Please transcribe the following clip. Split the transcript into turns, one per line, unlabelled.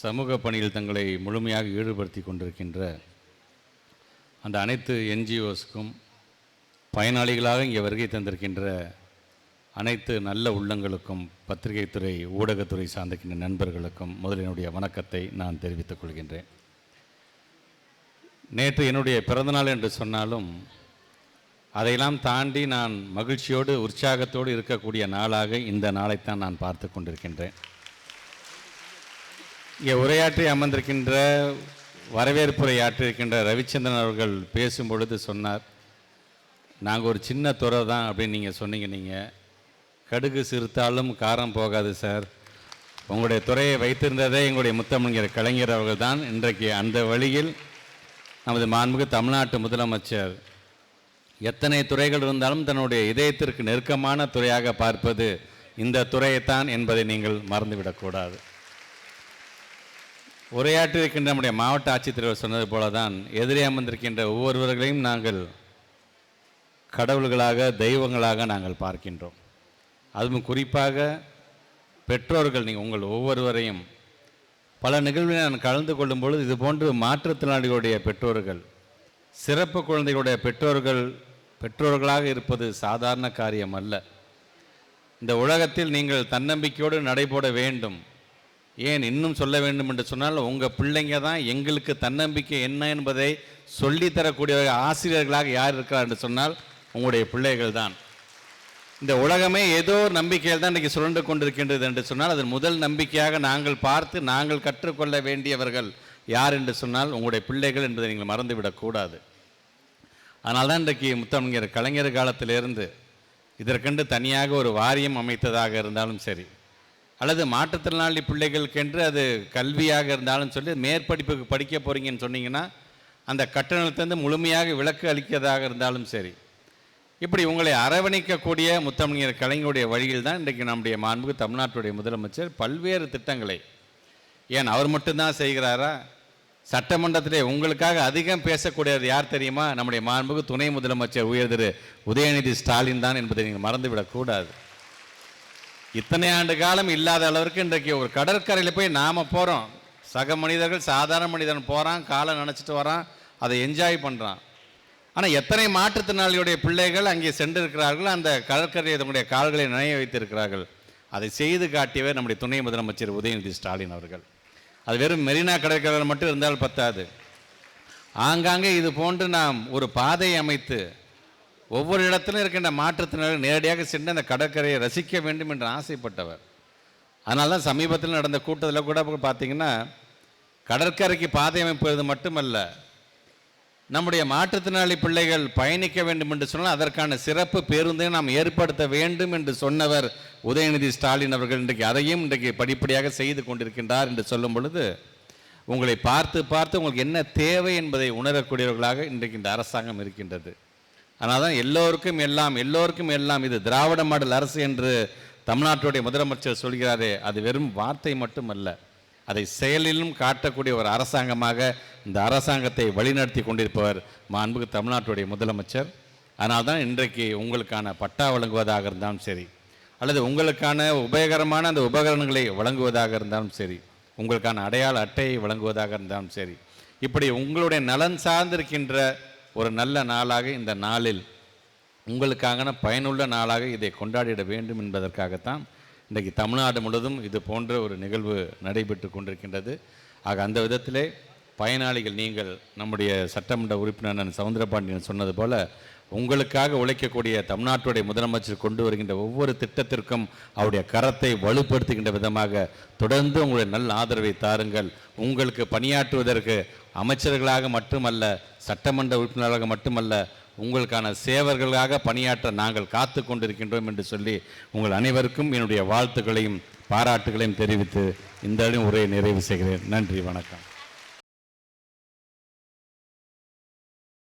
சமூக பணியில் தங்களை முழுமையாக ஈடுபடுத்தி கொண்டிருக்கின்ற அந்த அனைத்து என்ஜிஓஸ்க்கும் பயனாளிகளாக இங்கே வருகை தந்திருக்கின்ற அனைத்து நல்ல உள்ளங்களுக்கும் பத்திரிகைத்துறை ஊடகத்துறை சார்ந்திருக்கின்ற நண்பர்களுக்கும் முதல் என்னுடைய வணக்கத்தை நான் தெரிவித்துக் கொள்கின்றேன். நேற்று என்னுடைய பிறந்தநாள் என்று சொன்னாலும் அதையெல்லாம் தாண்டி நான் மகிழ்ச்சியோடு உற்சாகத்தோடு இருக்கக்கூடிய நாளாக இந்த நாளைத்தான் நான் பார்த்து கொண்டிருக்கின்றேன். இங்கே உரையாற்றி அமர்ந்திருக்கின்ற வரவேற்புரை ஆற்றிருக்கின்ற ரவிச்சந்திரன் அவர்கள் பேசும் பொழுது சொன்னார் நாங்கள் ஒரு சின்ன துறை தான் அப்படின்னு நீங்கள் சொன்னீங்க நீங்கள் கடுகு சிறுத்தாலும் காரம் போகாது சார். உங்களுடைய துறையை வைத்திருந்ததே எங்களுடைய முத்தமிழ்கிற கலைஞர் அவர்கள் தான். இன்றைக்கு அந்த வழியில் நமது மாண்புக்கு தமிழ்நாட்டு முதலமைச்சர் எத்தனை துறைகள் இருந்தாலும் தன்னுடைய இதயத்திற்கு நெருக்கமான துறையாக பார்ப்பது இந்த துறையைத்தான் என்பதை நீங்கள் மறந்துவிடக்கூடாது. உரையாற்றிருக்கின்ற நம்முடைய மாவட்ட ஆட்சித்தலைவர் சொன்னது போல தான் எதிரே அமர்ந்திருக்கின்ற ஒவ்வொருவர்களையும் நாங்கள் கடவுள்களாக தெய்வங்களாக நாங்கள் பார்க்கின்றோம். அதுவும் குறிப்பாக பெற்றோர்கள் நீங்கள் உங்கள் ஒவ்வொருவரையும் பல நிகழ்வுகளில் நான் கலந்து கொள்ளும் பொழுது இது போன்று மாற்றுத்திறனாளிகளுடைய பெற்றோர்கள் சிறப்பு குழந்தைகளுடைய பெற்றோர்கள் பெற்றோர்களாக இருப்பது சாதாரண காரியம் அல்ல இந்த உலகத்தில் நீங்கள் தன்னம்பிக்கையோடு நடைபோட வேண்டும். ஏன் இன்னும் சொல்ல வேண்டும் என்று சொன்னால் உங்கள் பிள்ளைங்க தான் எங்களுக்கு தன்னம்பிக்கை என்ன என்பதை சொல்லித்தரக்கூடிய ஆசிரியர்களாக யார் இருக்கிறார் என்று சொன்னால் உங்களுடைய பிள்ளைகள் தான். இந்த உலகமே ஏதோ ஒரு நம்பிக்கையில் தான் இன்றைக்கி சுரண்டு கொண்டிருக்கின்றது என்று சொன்னால் அதன் முதல் நம்பிக்கையாக நாங்கள் பார்த்து நாங்கள் கற்றுக்கொள்ள வேண்டியவர்கள் யார் என்று சொன்னால் உங்களுடைய பிள்ளைகள் என்பதை நீங்கள் மறந்துவிடக்கூடாது அதனால் தான் இன்றைக்கு முத்தமிழர் கலைஞர் காலத்திலிருந்து இதற்கென்று தனியாக ஒரு வாரியம் அமைத்ததாக இருந்தாலும் சரி அல்லது மாற்றுத்திறனாளி பிள்ளைகளுக்கென்று அது கல்வியாக இருந்தாலும் சொல்லி மேற்படிப்புக்கு படிக்க போகிறீங்கன்னு சொன்னீங்கன்னா அந்த கட்டணத்திலிருந்து முழுமையாக விலக்கு அளிக்கிறதாக இருந்தாலும் சரி. இப்படி உங்களை அரவணைக்கக்கூடிய முத்தமிழர் கலைஞருடைய வழியில் தான் இன்றைக்கு நம்முடைய மாண்புக்கு தமிழ்நாட்டுடைய முதலமைச்சர் பல்வேறு திட்டங்களை ஏன் அவர் மட்டும்தான் செய்கிறாரா? சட்டமன்றத்திலே உங்களுக்காக அதிகம் பேசக்கூடியது யார் தெரியுமா? நம்முடைய மாண்புக்கு துணை முதலமைச்சர் உயர் திரு உதயநிதி ஸ்டாலின் தான் என்பதை நீங்கள் மறந்துவிடக்கூடாது. இத்தனை ஆண்டு காலம் இல்லாத அளவிற்கு இன்றைக்கு ஒரு கடற்கரையில் போய் நாம் போகிறோம் சக மனிதர்கள் சாதாரண மனிதன் போகிறான் காலை நினச்சிட்டு வரான் அதை என்ஜாய் பண்ணுறான் ஆனால் எத்தனை மாற்றுத்திறனாளியுடைய பிள்ளைகள் அங்கே சென்றிருக்கிறார்கள் அந்த கடற்கரையை தங்களுடைய கால்களை நினைய வைத்திருக்கிறார்கள். அதை செய்து காட்டியவர் நம்முடைய துணை முதலமைச்சர் உதயநிதி ஸ்டாலின் அவர்கள். அது வெறும் மெரினா கடற்கரையில் மட்டும் இருந்தால் பத்தாது. ஆங்காங்கே இது போன்று நாம் ஒரு பாதை அமைத்து ஒவ்வொரு இடத்திலும் இருக்கின்ற மாற்றுத்திறனாளிகள் நேரடியாக சென்று அந்த கடற்கரையை ரசிக்க வேண்டும் என்று ஆசைப்பட்டவர். அதனால தான் சமீபத்தில் நடந்த கூட்டத்தில் கூட பார்த்தீங்கன்னா கடற்கரைக்கு பாதை அமைப்பது மட்டுமல்ல நம்முடைய மாற்றுத்திறனாளி பிள்ளைகள் பயணிக்க வேண்டும் என்று சொன்னால் அதற்கான சிறப்பு பேருந்தை நாம் ஏற்படுத்த வேண்டும் என்று சொன்னவர் உதயநிதி ஸ்டாலின் அவர்கள் இன்றைக்கு அதையும் இன்றைக்கு படிப்படியாக செய்து கொண்டிருக்கின்றார் என்று சொல்லும் பொழுது உங்களை பார்த்து பார்த்து உங்களுக்கு என்ன தேவை என்பதை உணரக்கூடியவர்களாக இன்றைக்கு இந்த அரசாங்கம் இருக்கின்றது. அதனால் தான் எல்லோருக்கும் எல்லாம் எல்லோருக்கும் எல்லாம் இது திராவிட மாடல் அரசு என்று தமிழ்நாட்டுடைய முதலமைச்சர் சொல்கிறாரே அது வெறும் வார்த்தை மட்டுமல்ல. அதை செயலிலும் காட்டக்கூடிய ஒரு அரசாங்கமாக இந்த அரசாங்கத்தை வழிநடத்தி கொண்டிருப்பவர் மாண்புக்கு தமிழ்நாட்டுடைய முதலமைச்சர். ஆனால் தான் இன்றைக்கு உங்களுக்கான பட்டா வழங்குவதாக இருந்தாலும் சரி அல்லது உங்களுக்கான உபயோகரமான அந்த உபகரணங்களை வழங்குவதாக இருந்தாலும் சரி உங்களுக்கான அடையாள அட்டையை வழங்குவதாக இருந்தாலும் சரி இப்படி உங்களுடைய நலன் சார்ந்திருக்கின்ற ஒரு நல்ல நாளாக இந்த நாளில் உங்களுக்கான பயனுள்ள நாளாக இதை கொண்டாடிட வேண்டும் என்பதற்காகத்தான் இன்றைக்கு தமிழ்நாடு முழுவதும் இது போன்ற ஒரு நிகழ்வு நடைபெற்று கொண்டிருக்கின்றது. ஆக அந்த விதத்திலே பயனாளிகள் நீங்கள் நம்முடைய சட்டமன்ற உறுப்பினர் சவுந்தரபாண்டியன் சொன்னது போல உங்களுக்காக உழைக்கக்கூடிய தமிழ்நாட்டுடைய முதலமைச்சர் கொண்டு வருகின்ற ஒவ்வொரு திட்டத்திற்கும் அவருடைய கரத்தை வலுப்படுத்துகின்ற விதமாக தொடர்ந்து உங்களுடைய நல்ல ஆதரவை தாருங்கள். உங்களுக்கு பணியாற்றுவதற்கு அமைச்சர்களாக மட்டுமல்ல சட்டமன்ற உறுப்பினராக மட்டுமல்ல உங்களுக்கான சேவர்களாக பணியாற்ற நாங்கள் காத்து கொண்டிருக்கின்றோம் என்று சொல்லி உங்கள் அனைவருக்கும் என்னுடைய வாழ்த்துக்களையும் பாராட்டுகளையும் தெரிவித்து இந்த உரையை நிறைவு செய்கிறேன். நன்றி வணக்கம்.